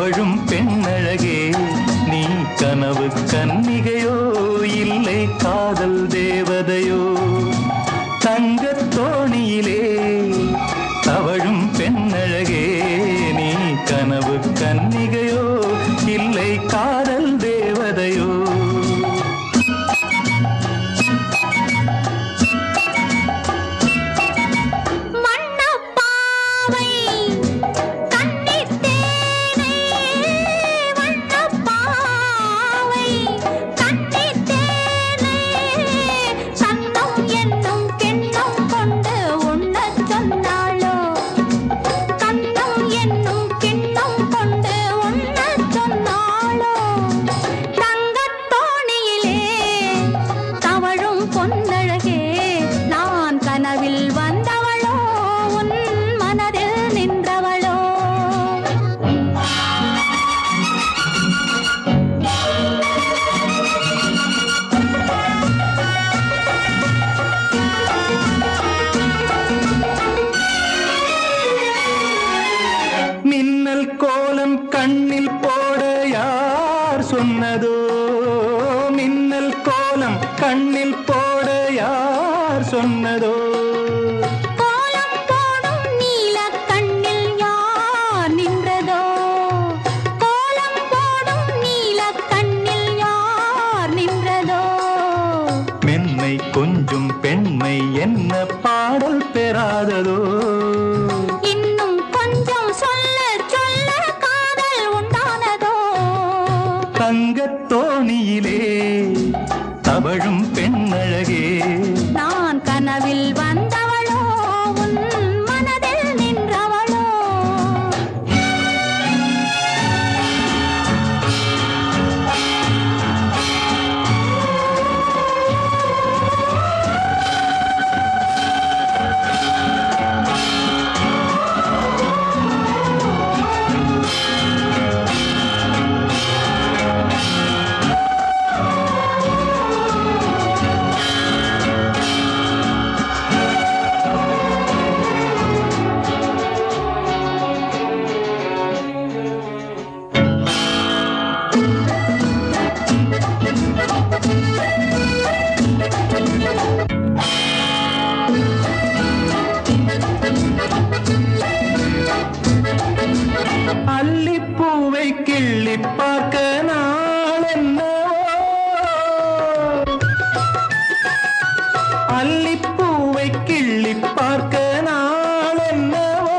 தவழும் பெண்ணழகே. நீ கனவு கன்னிகையோ இல்லை காதல் தேவதையோ. தங்க மின்னல் கோலம் கண்ணில் போட யார் சொன்னதோ? மின்னல் கோலம் கண்ணில் போட யார் சொன்னதோ? கொஞ்சம் பெண்மை என்ன பாடல் பெறாததோ? தங்கத்தோணியிலே தவழும் பெண்ணழகே. அல்லிப்பூவை கிள்ளி பார்க்க நான் என்னவோ?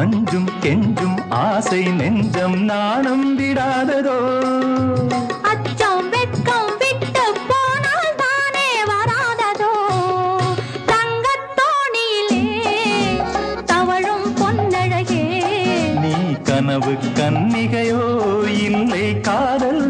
அஞ்சும் கெஞ்சும் ஆசை நெஞ்சம் நாணம் விடாததோ? காதல்